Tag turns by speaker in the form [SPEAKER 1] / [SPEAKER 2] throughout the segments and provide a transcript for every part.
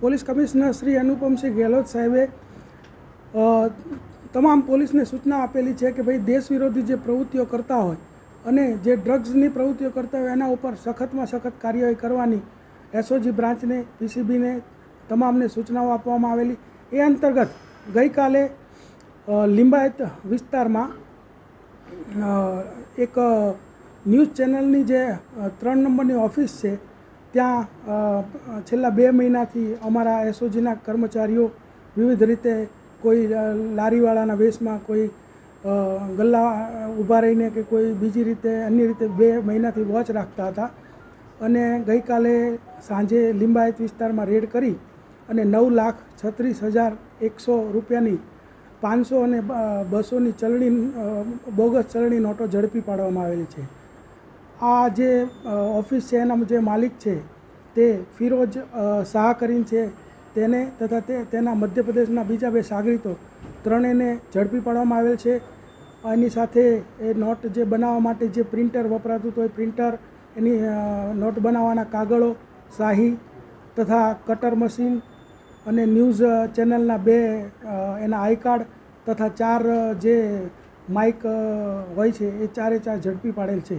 [SPEAKER 1] Police commissioner Shri Anupamsinh Gehlot સાહેબે તમામ પોલીસને સૂચના આપેલી છે કે ભાઈ દેશ વિરોધી જે પ્રવૃત્તિઓ કરતા હોય અને જે ડ્રગ્સની પ્રવૃત્તિઓ કરતા હોય એના ઉપર સખતમાં સખત કાર્યવાહી કરવાની એસઓજી બ્રાન્ચને, પીસીબીને તમામને સૂચનાઓ આપવામાં આવેલી. એ અંતર્ગત ગઈકાલે લિંબાયત વિસ્તારમાં એક ન્યૂઝ ચેનલની જે ત્રણ નંબરની ઓફિસ છે ત્યાં છેલ્લા બે મહિનાથી અમારા એસઓજીના કર્મચારીઓ વિવિધ રીતે કોઈ લારીવાળાના વેશમાં કોઈ ગલ્લા ઊભા રહીને કે કોઈ બીજી રીતે, અન્ય રીતે બે મહિનાથી વોચ રાખતા હતા. અને ગઈકાલે સાંજે લિંબાયત વિસ્તારમાં રેડ કરી અને નવ લાખ છત્રીસ હજાર એકસો રૂપિયાની પાંચસો અને બસોની ચલણી બોગસ ચલણી નોટો ઝડપી પાડવામાં આવેલી છે. આ જે ઓફિસ છે એના જે માલિક છે, તે ફિરોજ શાહ કરીને છે, તેને તથા તે, તેના મધ્યપ્રદેશના બીજા બે સાગરીતો ત્રણેયને ઝડપી પાડવામાં આવેલ છે. એની સાથે એ નોટ જે બનાવવા માટે જે પ્રિન્ટર વપરાતું હતું, એ પ્રિન્ટર એની નોટ બનાવવાના કાગળો, શાહી તથા કટર મશીન અને ન્યૂઝ ચેનલના બે એના આઈ કાર્ડ તથા ચાર જે માઇક હોય છે, એ ચારે ચાર ઝડપી પાડેલ છે.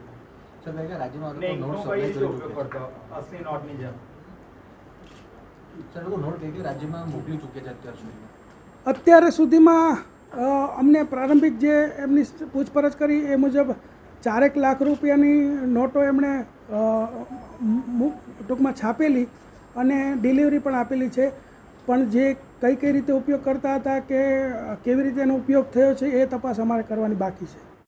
[SPEAKER 2] સર રાજ્યમાં
[SPEAKER 3] ને ઇંકનો કઈ રીતે ઉપયોગ કરતો અસલી નોટની જેમ.
[SPEAKER 2] સર લોકો નોટ કઈ કઈ રાજ્યમાં મોકલી ચૂક્યા છે અત્યાર સુધીમાં?
[SPEAKER 1] અત્યારે સુધીમાં અમને પ્રારંભિક જે એમની પૂછપરછ કરી એ મુજબ ચારેક લાખ રૂપિયાની નોટો એમણે ટૂંકમાં છાપેલી અને ડિલિવરી પણ આપેલી છે. પણ જે કઈ કઈ રીતે ઉપયોગ કરતા હતા કે કેવી રીતે એનો ઉપયોગ થયો છે એ તપાસ અમારે કરવાની બાકી છે.